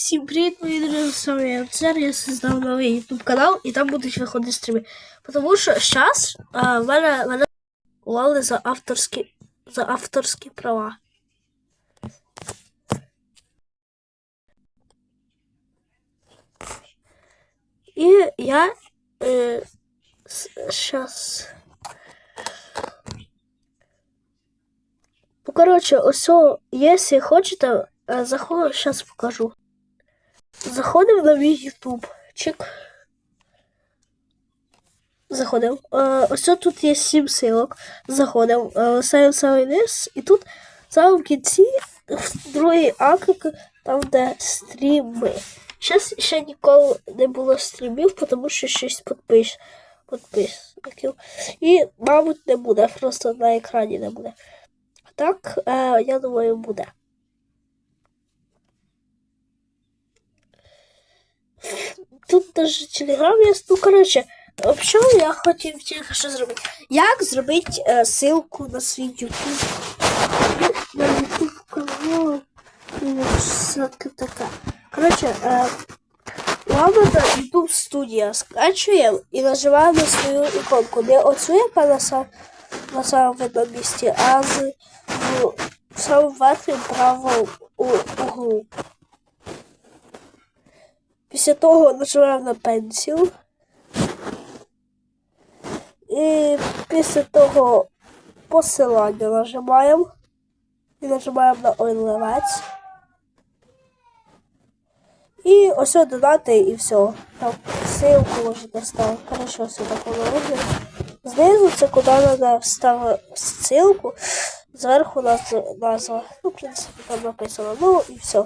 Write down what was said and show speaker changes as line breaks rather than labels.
Всім привіт, мої друзі, з вами я Оцер, я создав новий YouTube канал і там будуть виходити стріми. Тому що зараз а, мене, мене лали за авторські, за авторські права. І я е, зараз. Ну, ось, о, якщо хочете, е, заходимо, зараз покажу. Заходимо на мій YouTube. Чик. Заходимо. Е, ось тут є 7 силок. Заходимо. Е, ставимо самий низ. І тут в самому кінці в другий акк, там де стріми. Зараз ще ніколи не було стрімів, тому що щось підпис, підписників. І, мабуть, не буде, просто на екрані не буде. Так, е, я думаю, буде. Тут даже телеграм є. Ну, коротше, взагалі я хотів тільки що зробити. Як зробити е, ссылку на свій YouTube? На YouTube канал. Ну, що це таке? Коротше, е, Ладно, YouTube студія скачуємо і нажимаємо на свою іконку. Не оцю, яка на, сам, на самому видному місці, а з в, в самому верхньому правому углу. Після того нажимаємо на пенсіл. І після того посилання нажимаємо. І нажимаємо на ойливець. І ось додати і все. Там ссылку можете ставити. Короче, все так воно виглядає. Знизу це куди треба вставити ссылку. Зверху наз- назва. Ну, в принципі, там написано. Ну і все.